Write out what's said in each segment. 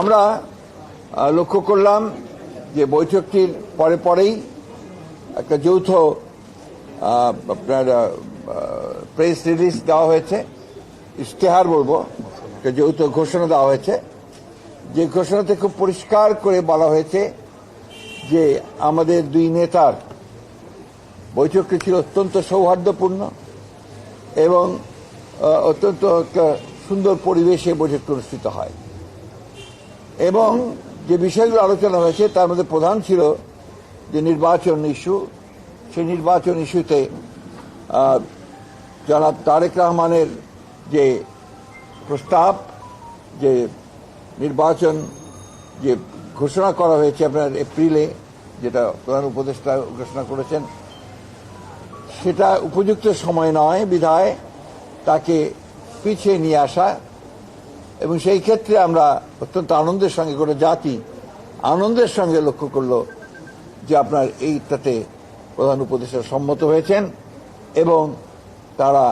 আমরা লক্ষ্য করলাম যে বৈঠকটির পরে পরেই একটা যৌথ আপনার প্রেস রিলিজ দেওয়া হয়েছে। ইশতেহার বলব, একটা যৌথ ঘোষণা দেওয়া হয়েছে। যে ঘোষণাতে খুব পরিষ্কার করে বলা হয়েছে যে আমাদের দুই নেতার বৈঠকটি ছিল অত্যন্ত সৌহার্দ্যপূর্ণ এবং অত্যন্ত একটা সুন্দর পরিবেশে বৈঠকটি অনুষ্ঠিত হয়। এবং যে বিষয়গুলো আলোচনা হয়েছে, তার মধ্যে প্রধান ছিল যে নির্বাচন ইস্যু। সেই নির্বাচন ইস্যুতে জনাব তারেক রহমানের যে প্রস্তাব, যে নির্বাচন যে ঘোষণা করা হয়েছে আপনার এপ্রিলে, যেটা প্রধান উপদেষ্টা ঘোষণা করেছেন, সেটা উপযুক্ত সময় নয় বিধায় তাকে পিছিয়ে নিয়ে আসা এবং সেই ক্ষেত্রে আমরা অত্যন্ত আনন্দের সঙ্গে করে জাতি আনন্দের সঙ্গে লক্ষ্য করল যে আপনার এইটাতে প্রধান উপদেষ্টা সম্মত হয়েছেন এবং তারা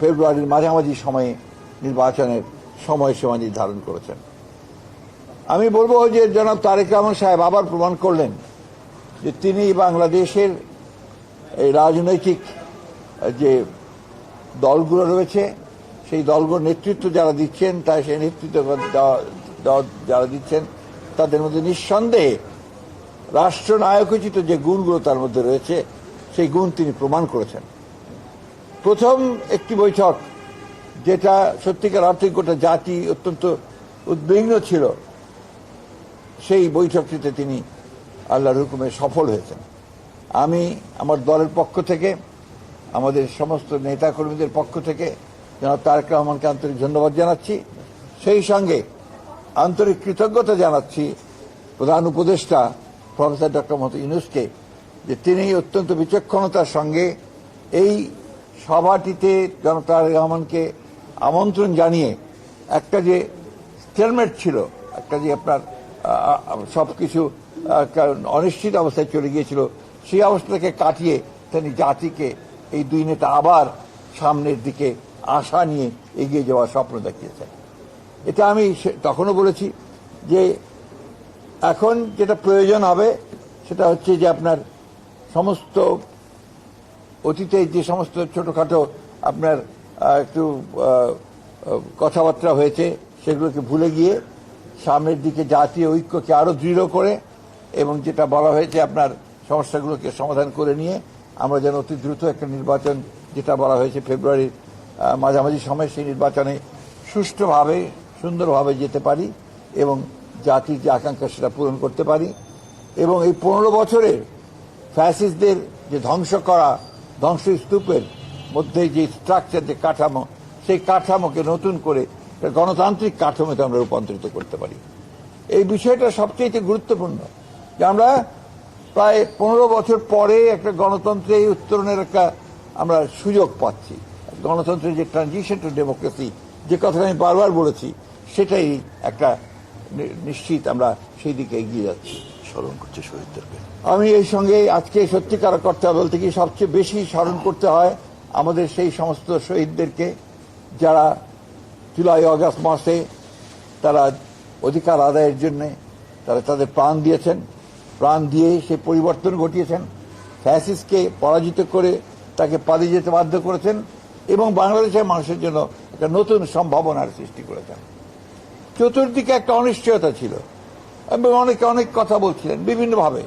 ফেব্রুয়ারির মাঝামাঝি সময়ে নির্বাচনের সময়সীমা নির্ধারণ করেছেন। আমি বলব যে জনাব তারেক রহমান সাহেব আবার প্রমাণ করলেন যে তিনি বাংলাদেশের এই রাজনৈতিক যে দলগুলো রয়েছে সেই দলগুলোর নেতৃত্ব যারা দিচ্ছেন, তাই সেই নেতৃত্ব যারা দিচ্ছেন, তাদের মধ্যে নিঃসন্দেহে রাষ্ট্রনায়কোচিত যে গুণগুলো তার মধ্যে রয়েছে, সেই গুণ তিনি প্রমাণ করেছেন। প্রথম একটি বৈঠক, যেটা সত্যিকার অর্থে গোটা জাতি অত্যন্ত উদ্বিগ্ন ছিল, সেই বৈঠকটিতে তিনি আল্লাহর হুকুমে সফল হয়েছেন। আমি আমার দলের পক্ষ থেকে, আমাদের সমস্ত নেতাকর্মীদের পক্ষ থেকে জনাব তারেক রহমানকে আন্তরিক ধন্যবাদ জানাচ্ছি। সেই সঙ্গে আন্তরিক কৃতজ্ঞতা জানাচ্ছি প্রধান উপদেষ্টা প্রফেসর ডক্টর মোহাম্মদ ইউনুসকে যে তিনি অত্যন্ত বিচক্ষণতার সঙ্গে এই সভাটিতে জনাব তারেক রহমানকে আমন্ত্রণ জানিয়ে একটা যে স্টেলমেট ছিল, একটা যে আপনার সব কিছু অনিশ্চিত অবস্থায় চলে গিয়েছিল, সেই অবস্থাকে কাটিয়ে তিনি জাতিকে, এই দুই নেতা আবার সামনের দিকে আশা নিয়ে এগিয়ে যাওয়ার স্বপ্ন দেখিয়েছেন। এটা আমি তখনও বলেছি যে এখন যেটা প্রয়োজন হবে সেটা হচ্ছে যে আপনার সমস্ত অতীতে যে সমস্ত ছোটোখাটো আপনার একটু কথাবার্তা হয়েছে সেগুলোকে ভুলে গিয়ে সামনের দিকে জাতীয় ঐক্যকে আরও দৃঢ় করে এবং যেটা বলা হয়েছে আপনার সমস্যাগুলোকে সমাধান করে নিয়ে আমরা যেন অতি দ্রুত একটা নির্বাচন যেটা বলা হয়েছে ফেব্রুয়ারির মাঝামাঝি সময় সেই নির্বাচনে সুষ্ঠুভাবে, সুন্দরভাবে যেতে পারি এবং জাতির যে আকাঙ্ক্ষা সেটা পূরণ করতে পারি এবং এই পনেরো বছরের ফ্যাসিস্টদের যে ধ্বংস করা ধ্বংসস্তূপের মধ্যে যে স্ট্রাকচার যে কাঠামো, সেই কাঠামোকে নতুন করে গণতান্ত্রিক কাঠামোতে আমরা রূপান্তরিত করতে পারি। এই বিষয়টা সবচেয়ে গুরুত্বপূর্ণ যে আমরা প্রায় পনেরো বছর পরে একটা গণতন্ত্রে এই উত্তরণের একটা আমরা সুযোগ পাচ্ছি। গণতন্ত্রের যে ট্রানজিশন টু ডেমোক্রেসি যে কথাটা আমি বারবার বলেছি সেটাই একটা নিশ্চিত আমরা সেই দিকে এগিয়ে যাচ্ছি। স্মরণ করছে শহীদদেরকে আমি এই সঙ্গে আজকে সত্যিকার করতে বলতে কি সবচেয়ে বেশি স্মরণ করতে হয় আমাদের সেই সমস্ত শহীদদেরকে যারা জুলাই অগাস্ট মাসে তারা অধিকার আদায়ের জন্য তারা তাদের প্রাণ দিয়েছেন। প্রাণ দিয়ে সে পরিবর্তন ঘটিয়েছেন। ফ্যাসিসকে পরাজিত করে তাকে পালিয়ে যেতে বাধ্য করেছেন। এবং বাংলাদেশের মানুষের জন্য একটা নতুন সম্ভাবনার সৃষ্টি করেছেন। চতুর্দিকে একটা অনিশ্চয়তা ছিল। এবং অনেকে অনেক কথা বলছিলেন, বিভিন্নভাবে।